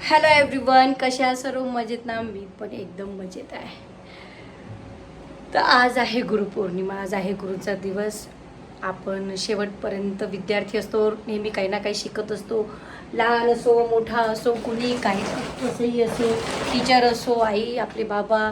Hello everyone कशा सर्व? मजेत ना? मी पण एकदम मजेत आहे. तर आज आहे गुरुपौर्णिमा आज आहे गुरुचा दिवस. आपण शेवटपर्यंत विद्यार्थी असतो नेहमी काही ना काही शिकत असतो. लहान असो मोठा असो कुणी काही कसंही असो टीचर असो आई आपले बाबा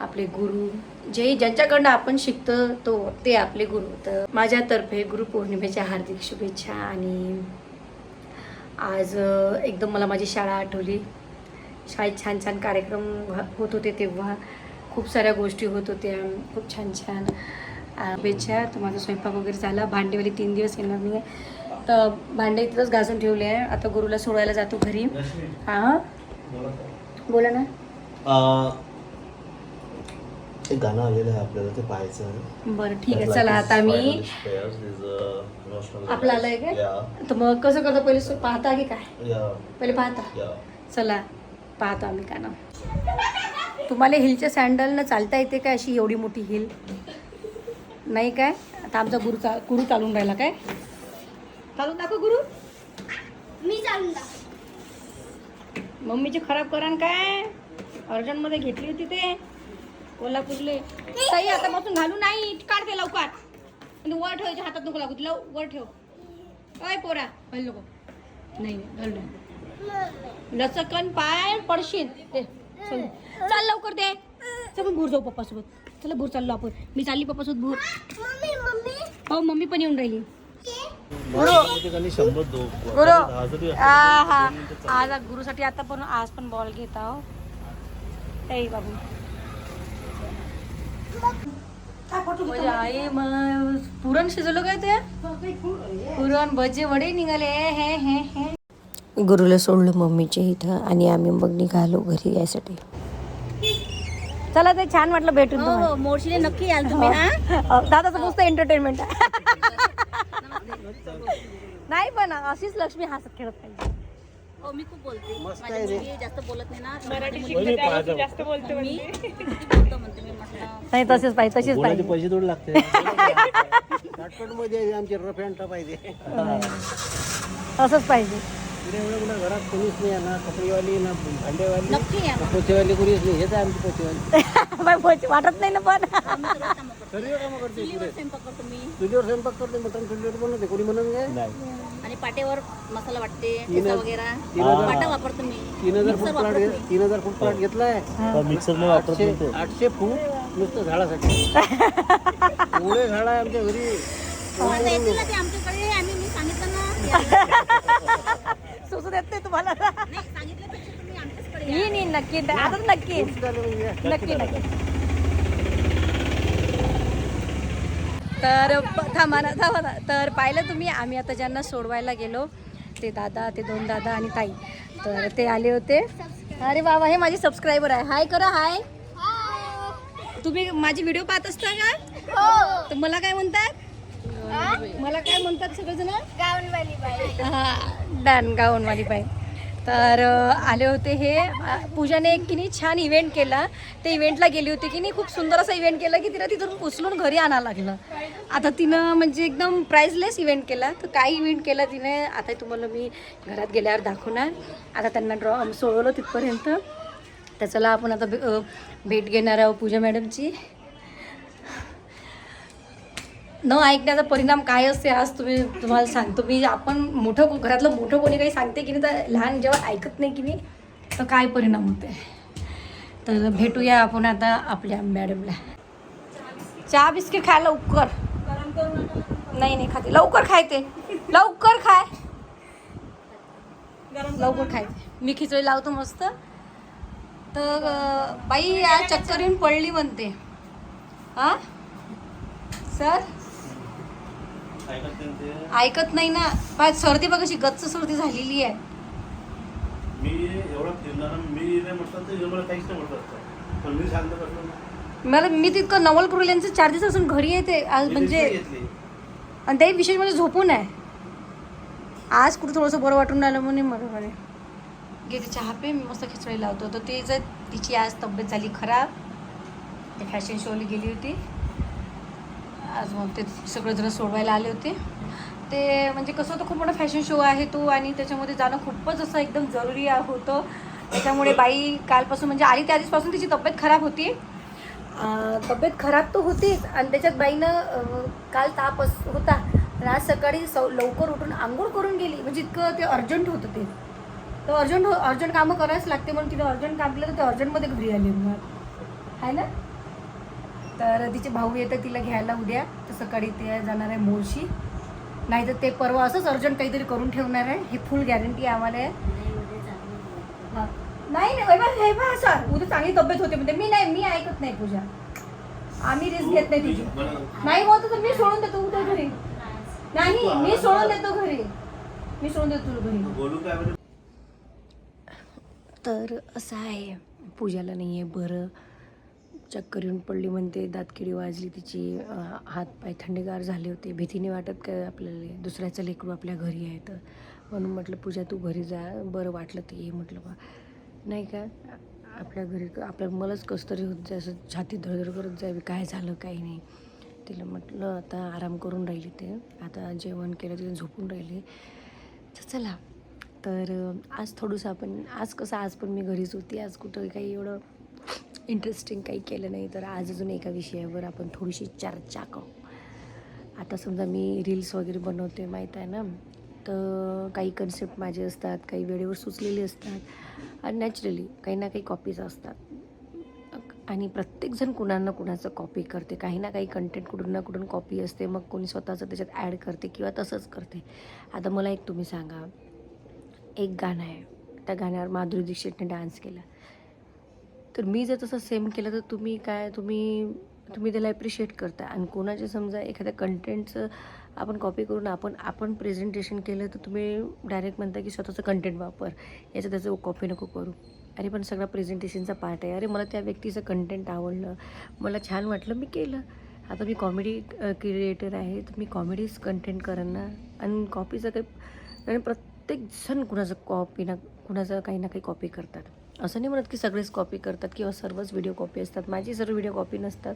आपले गुरु जे ज्यांच्याकडनं आपण शिकतो तो ते आपले गुरु. तर माझ्यातर्फे गुरुपौर्णिमेच्या हार्दिक शुभेच्छा आणि आज एकदम मला माझी शाळा आठवली. शाळेत छान छान कार्यक्रम होत होते तेव्हा. खूप साऱ्या गोष्टी होत होत्या. खूप छान छान. शुभेच्छा. तर माझा स्वयंपाक वगैरे झाला. भांडेवाली तीन दिवस येणार नाही आहे तर भांडे इथंच घासून ठेवले आहे. आता गुरुला सोडायला जातो घरी. हां बोला ना. एक गाणं आलेलं आहे आपल्याला ते पाहायचं आहे. बरं ठीक आहे चला आता मी आपलं आलंय काय? तर मग कसं करतो? पहिले सो- पाहता की काय? पहिले पाहता? चला पाहतो आम्ही का ना तुम्हाला हिलच्या सँडलनं चालता येते काय अशी एवढी मोठी हिल? नाही काय? आता आमचा गुरु चा गुरु चालून राहिला काय? चालून दाखव गुरु. मी चालून मम्मीची खराब करा न काय? अर्जंटमध्ये घेतली होती ते. कोल्हापूरले. ताई आता बसून घालू नाही काढते लवकर. आणि वर ठेवायच्या हातात नको लागू लव वर ठेव. काय पोरा घाल नको. नाही नाही घालू नाही लचकन पाय पडशील. ते चल. चाल लवकर ते चल भूर जाऊ पप्पासोबत. चला भूर चाललो आपण. मी चालली पप्पासोबत भूर. मम्मी मम्मी हो मम्मी पण येऊन राहिली. गुरु असले हा हा. आज गुरुसाठी आता पण आज पण बॉल घेत आहो. बाबू. म्हणजे आई मग पुरण शिजवलं काय ते? पुरण भजी वडे निघाले. हे हे हे गुरुला सोडलं मम्मीच्या इथं आणि आम्ही मग निघालो घरी यायसाठी चला ते छान वाटलं भेटून तुम्हाला. हो मोर्शीले नक्की याल तुम्ही हा. हो, दादाचं मस्त एंटरटेनमेंट नाही पण अशीच लक्ष्मी हसत खेळत पाहिजे. हो मी खूप बोलते. माझी मुलगी जास्त बोलत नाही ना मराठी वहिनी पाहायचं. मी बोलतो म्हणते मी म्हटलं नाही तसेच पाहिजे तशीच बोलायचे पाहिजे. पैसे थोडे लागते. शॉर्टकटमध्ये आमची रफ पाहिजे. असंच पाहिजे. इकडे एवढं कुठं घरात कोणीच नाही आहे ना कपडेवाली ना भांडेवाली नक्की ना. पोचेवाली कोणीच नाही. हेच आहे आमची पोचेवाली. बाई, भजी वाटत नाही ना पण. कामं करतो चुलीवर स्वयंपाक करतो मी. चुलीवर स्वयंपाक करते मटण चुलीवर बनवते. कोणी म्हणून काय आणि पाट्यावर मसाला वाटते ठेचा वगैरे. तीन हजार- पाटा वापरतो मी. तीन हजार मिक्सर फूट प्लाट वापरत नाही. तीन हजार फूट प्लाट घेतलाय. मिक्सर आठशे आठशे फूट नुसतं झाडासाठी. एवढे झाड आहे आमच्या घरी. आता येतील ना ते आमच्याकडे. आम्ही मी सांगितलं ना. सुचू देत नाही तुम्हाला. नाही नक्की आता नक्की नक्की नक्की. तर थांबा ना थांबा ना. तर पाहिलं तुम्ही आम्ही आता ज्यांना सोडवायला गेलो ते दादा ते दोन दादा आणि ताई. तर ते आले होते. अरे बाबा हे माझे सबस्क्रायबर आहे. हाय करा हाय तुम्ही माझी व्हिडिओ पाहत असता का? तर मला काय म्हणतात? मला काय म्हणतात सगळेजण? गावनवाली बाई हा डन गाऊनवाली बाई तर आले होते हे. पूजाने एक किनी छान इव्हेंट केला. ते इव्हेंटला गेली होती की नाही खूप सुंदर असा इव्हेंट केला की तिला तिथून उचलून घरी आणायला लागलं. आता तिनं म्हणजे एकदम प्राईजलेस इव्हेंट केला. तर काय इव्हेंट केला तिने. आता तुम्हाला मी घरात गेल्यावर दाखवणार. आता त्यांना ड्रॉ सोडवलं तिथपर्यंत. तर चला आपण आता भे- भेट घेणार आहोत पूजा मॅडमची न ऐकण्याचा परिणाम काय असते आज तुम्ही तुम्हाला सांगतो मी आपण मोठं घरातलं मोठं कोणी काही सांगते की नाही तर लहान जेव्हा ऐकत नाही की नाही तर काय परिणाम होते? तर भेटूया आपण आता आपल्या मॅडमला. चहा बिस्किट खाय लवकर. नाही नाही खाते. लवकर खायते लवकर खाय. लवकर खायते मी खिचडी लावतो मस्त. तर बाई या चक्कर येऊन पडली म्हणते. हां? सर? ऐकत नाही ना. पाय सर्दी बघ अशी गच्च सर्दी झालेली आहे. मी एवढं फिरणार मी नाही म्हटलं तर मला काहीच नाही म्हटलं असतं. पण मी शांत बसलो ना. मला मी तितकं नवल करू यांचे चार दिवस असून घरी येते. आज म्हणजे आणि ते विशेष म्हणजे झोपून आहे. आज कुठं थोडंसं बरं वाटून राहिलं म्हणे मला म्हणे. घेते चहा पे मी मस्त खिचडी लावतो. तर ते जर तिची आज तब्येत झाली खराब ते फॅशन शोला गेली होती. आज मग ते सगळेजण सोडवायला आले होते. ते म्हणजे कसं होतं खूप मोठा फॅशन शो आहे तो आणि त्याच्यामध्ये जाणं खूपच असं एकदम जरुरी होतं. त्याच्यामुळे बाई कालपासून म्हणजे आली त्या दिवसपासून तिची तब्येत खराब होती. तब्येत खराब तर होतीच आणि त्याच्यात बाईनं काल ताप अस- होता. आणि आज सकाळी सौ लवकर उठून आंघोळ करून गेली. म्हणजे इतकं ते अर्जंट होतं ते. तर अर्जंट अर्जंट कामं करायच लागते म्हणून तिने अर्जंट काम केलं तर ते अर्जंटमध्ये घरी आली मग आहे ना? तर तिचे भाऊ येतं तिला घ्यायला उद्या. तर सकाळी ते जाणार आहे मोर्शी. नाही तर ते परवा असंच अर्जंट काहीतरी करून ठेवणार आहे. ही फुल गॅरंटी आम्हाला आहे. हा. नाही नाही हे असं उद्या चांगली तब्येत होते म्हणजे मी नाही मी ऐकत नाही पूजा. आम्ही रिस्क घेत नाही तुझी. नाही होत तर मी सोडून देतो उद्या घरी. नाही मी सोडून देतो घरी. मी सोडून देतो तुला घरी. बोलू काय बरं तर असं आहे. पूजाला नाही आहे बरं. चक्कर येऊन पडली म्हणते दातकिडी वाजली तिची हातपाय थंडेगार झाले होते. भीतीने वाटत काय आपल्याला दुसऱ्याचं लेकरू आपल्या घरी आहे तर? म्हणून म्हटलं पूजा तू घरी जा. बरं वाटलं ते ये. म्हटलं बा. नाही का? आपल्या घरी आपल्या मलाच कसं तरी होत जाय असं छाती धडधड करत जावी काय झालं काही नाही. तिला म्हटलं आता आराम करून राहिली ते. आता जेवण केलं तिथे झोपून राहिली. तर चला. तर आज थोडंसं आपण आज कसं आज पण मी घरीच होती. आज कुठं काही एवढं इंटरेस्टिंग काही केलं नाही. तर आज अजून एका विषयावर आपण थोडीशी चर्चा करू. आता समजा मी रील्स वगैरे बनवते माहीत आहे ना? तर काही कन्सेप्ट माझे असतात काही वेळेवर सुचलेले असतात. आणि नॅचरली काही ना काही कॉपीज असतात. आणि प्रत्येकजण कुणाला कुणाचं कॉपी करते. काही ना काही कंटेंट कुठून ना कुठून कॉपी असते. मग कोणी स्वतःचं त्याच्यात ॲड करते किंवा तसंच करते. आता मला एक तुम्ही सांगा. एक गाणं आहे. त्या गाण्यावर माधुरी दीक्षितने डान्स केला. तर मी जर तसं सेम केलं तर तुम्ही काय तुम्ही तुम्ही त्याला ॲप्रिशिएट करता आणि कोणाचे समजा एखाद्या कंटेंटचं आपण कॉपी करून आपण आपण प्रेझेंटेशन केलं तर तुम्ही डायरेक्ट म्हणता की स्वतःचं कंटेंट वापर. याचं त्याचं कॉपी नको करू. अरे पण सगळा प्रेझेंटेशनचा पार्ट आहे. अरे मला त्या व्यक्तीचं कंटेंट आवडलं. मला छान वाटलं मी केलं. आता मी कॉमेडी क्रिएटर आहे तर मी कॉमेडीज कंटेंट करेन ना आणि कॉपीचं काही आणि प्रत्येक जण कुणाचं कॉपी ना कुणाचं काही ना काही कॉपी करतात. असं नाही म्हणत की सगळेच कॉपी करतात किंवा सर्वच व्हिडिओ कॉपी असतात. माझी सर्व व्हिडिओ कॉपी नसतात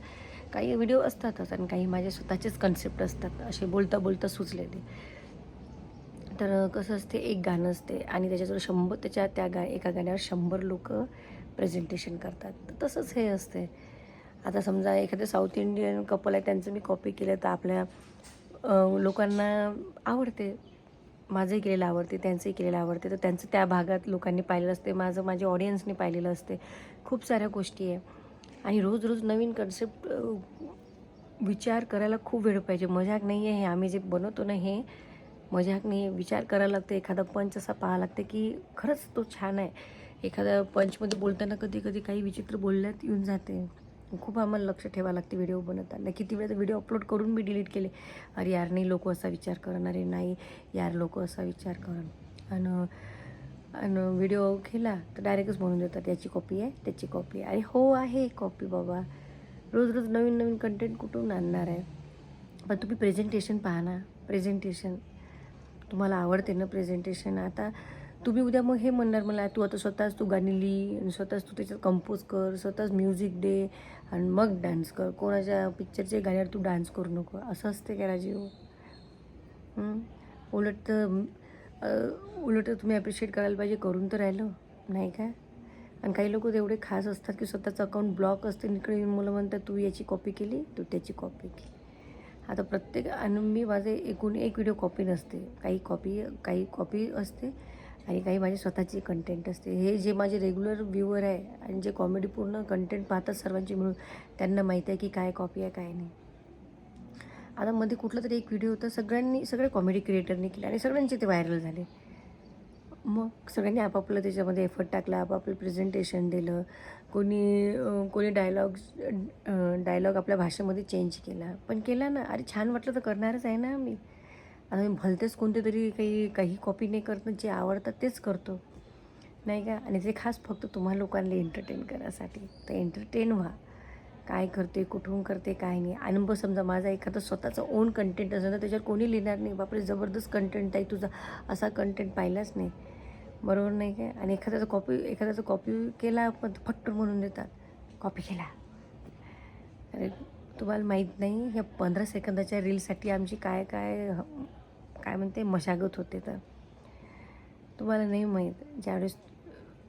काही व्हिडिओ असतातच आणि काही माझे स्वतःचेच कन्सेप्ट असतात असे बोलता बोलता सुचलेले. तर कसं असते एक गाणं असते आणि त्याच्याजवळ शंभर त्याच्या त्या गा एका गाण्यावर शंभर लोक प्रेझेंटेशन करतात. तर तसंच हे असते. आता समजा एखादं साऊथ इंडियन कपल आहे त्यांचं मी कॉपी केलं तर आपल्या लोकांना आवडते. माझंही केलेलं आवडते त्यांचंही केलेलं आवडते. तर त्यांचं त्या भागात लोकांनी पाहिलेलं असते. माझं माझ्या ऑडियन्सने पाहिलेलं असते. खूप साऱ्या गोष्टी आहे. आणि रोज रोज नवीन कन्सेप्ट विचार करायला खूप वेळ पाहिजे. मजाक नाही आहे हे. आम्ही जे बनवतो ना हे मजाक नाही आहे विचार करायला लागते. एखादा पंच असा पाहावं लागते की खरंच तो छान आहे. एखाद्या पंचमध्ये बोलताना कधी कधी काही विचित्र बोलण्यात येऊन जाते. खूप आम्हाला लक्ष ठेवावं लागते व्हिडिओ बनवताना. किती वेळा व्हिडिओ अपलोड करून मी डिलीट केले. अरे यार नाही लोक असा विचार करणारे नाही यार लोक असा विचार करण आणि आणि व्हिडिओ केला तर डायरेक्टच म्हणून देतात याची कॉपी आहे त्याची कॉपी आहे. अरे हो आहे कॉपी बाबा. रोज रोज नवीन नवीन कंटेंट कुठून आणणार आहे? पण तुम्ही प्रेझेंटेशन पहा ना. प्रेझेंटेशन तुम्हाला आवडते ना प्रेझेंटेशन आता तुम्ही उद्या मग हे म्हणणार मला तू आता स्वतःच तू गाणी लिही आणि स्वतःच तू त्याच्यात कंपोज कर स्वतःच म्युझिक दे आणि मग डान्स कर. कोणाच्या पिक्चरच्या गाण्यावर तू डान्स करू नको. असं असते का राजीव? उलट तर उलट तर तुम्ही ॲप्रिशिएट करायला पाहिजे करून तर राहिलं नाही काय आणि काही लोक एवढे खास असतात की स्वतःचं अकाउंट ब्लॉक असते इकडे मुलं म्हणतात तू याची कॉपी केली तू त्याची कॉपी केली. आता प्रत्येक आणि मी माझे एकूण एक व्हिडिओ कॉपी नसते. काही कॉपी काही कॉपी असते. आणि काही माझी स्वतःची कंटेंट असते. हे जे माझे रेग्युलर व्ह्यूवर आहे आणि जे कॉमेडी पूर्ण कंटेंट पाहतात सर्वांची मिळून त्यांना माहीत आहे की काय कॉपी आहे काय नाही. आता मध्ये कुठला तरी एक व्हिडिओ होता सगळ्यांनी सगळे कॉमेडी क्रिएटरनी केले आणि सगळ्यांचे ते व्हायरल झाले. मग सगळ्यांनी आपापलं त्याच्यामध्ये एफर्ट टाकला आपापलं प्रेझेंटेशन दिलं. कोणी कोणी डायलॉग्स डायलॉग आपल्या भाषेमध्ये चेंज केला. पण केला ना. अरे छान वाटलं तर करणारच आहे ना मी आता मी भलतेच कोणते तरी काही काही कॉपी नाही करत जे आवडतात तेच करतो. नाही का? आणि ते खास फक्त तुम्हा लोकांना एंटरटेन करायसाठी तर एंटरटेन व्हा. काय करते कुठून करते काय नाही. अनुभव समजा माझा एखादा स्वतःचा ओन कंटेंट असेल तर त्याच्यावर कोणी लिहिणार नाही. बापरे जबरदस्त कंटेंट आहे तुझा. असा कंटेंट पाहिलाच नाही. बरोबर नाही काय आणि एखाद्याचा कॉपी एखाद्याचा कॉपी केला पण फट्टून म्हणून देतात. कॉपी केला. अरे तुम्हाला माहीत नाही ह्या पंधरा सेकंदाच्या रीलसाठी आमची काय काय काय म्हणते मशागत होते तर. तुम्हाला नाही माहीत ज्यावेळेस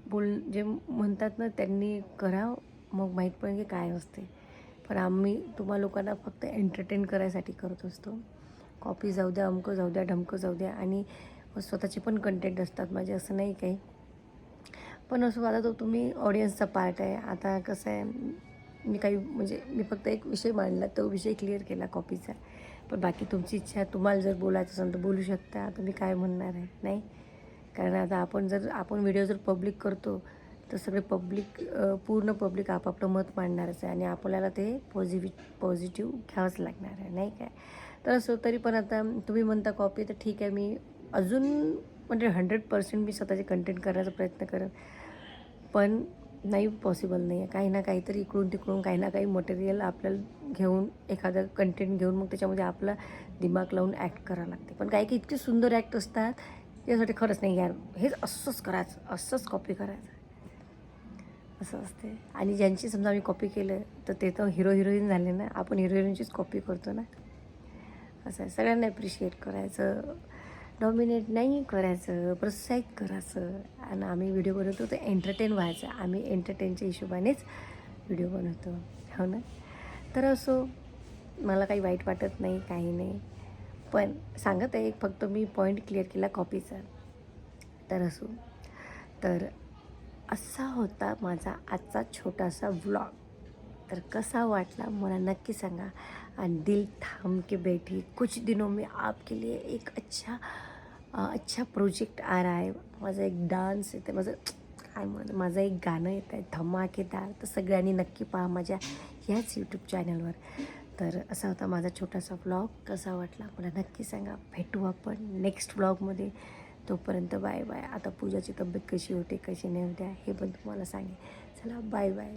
बोल जे म्हणतात ना त्यांनी करा मग माहीत पडेल की काय असते. पण आम्ही तुम्हा लोकांना फक्त एंटरटेन करायसाठी करत असतो. कॉपी जाऊ द्या अमकं जाऊ द्या ढमकं जाऊ द्या आणि स्वतःचे पण कंटेंट असतात. माझे असं नाही काही. पण असं आता तो तुम्ही ऑडियन्सचा पार्ट आहे. आता कसं आहे मी काही म्हणजे मी फक्त एक विषय मांडला तो विषय क्लिअर केला कॉपीचा पण बाकी तुमची इच्छा तुम्हाला जर बोलायचं असेल तर बोलू शकता. आता मी काय म्हणणार आहे नाही? कारण आता आपण जर आपण व्हिडिओ जर पब्लिक करतो तर सगळे पब्लिक पूर्ण पब्लिक आपापलं मत मांडणारच आहे. आणि आपल्याला ते पॉझिटिव्ह पॉझिटिव्ह घ्यावंच लागणार आहे नाही काय? तर असं तरी पण आता तुम्ही म्हणता कॉपी तर ठीक आहे. मी अजून म्हणजे हंड्रेड पर्सेंट मी स्वतःचे कंटेंट करायचा प्रयत्न करेन. पण नाही पॉसिबल नाही आहे काही ना काहीतरी इकडून तिकडून काही ना काही मटेरियल आपल्याला घेऊन एखादं कंटेंट घेऊन मग त्याच्यामध्ये आपला दिमाग लावून ॲक्ट करावं लागते. पण काही की इतके सुंदर ॲक्ट असतात त्यासाठी खरंच नाही यार. हेच असंच करायचं असंच कॉपी करायचं. असं असते आणि ज्यांची समजा आम्ही कॉपी केलं तर ते तर हिरो हिरोईन झाले ना. आपण हिरो हिरोईनचीच कॉपी करतो ना. असं आहे. सगळ्यांना ॲप्रिशिएट करायचं. डॉमिनेट नाही करायचं प्रोत्साहित करायचं. आणि आम्ही व्हिडिओ बनवतो तर एंटरटेन व्हायचं. आम्ही एंटरटेनच्या हिशोबानेच व्हिडिओ बनवतो. हो ना? तर असो मला काही वाईट वाटत नाही काही नाही. पण सांगत आहे एक फक्त मी पॉईंट क्लिअर केला कॉपीचा तर असो. तर असा होता माझा आजचा छोटासा व्लॉग तर कसा वाटला मला नक्की सांगा. आणि दिल थाम के बैठी कुछ दिनों में आपके लिए एक अच्छा अच्छा प्रोजेक्ट आ रहा है. माझा एक डान्स येते माझं काय म्हण माझं एक गाणं येत आहे धमाकेदार तर सगळ्यांनी नक्की पहा माझ्या ह्याच यूट्यूब चॅनलवर तर असा होता माझा छोटासा व्लॉग कसा वाटला मला नक्की सांगा. भेटू आपण नेक्स्ट व्लॉगमध्ये तोपर्यंत बाय बाय आता पूजाची तब्येत कशी होते कशी नाही होते हे पण तुम्हाला सांगेन. चला बाय बाय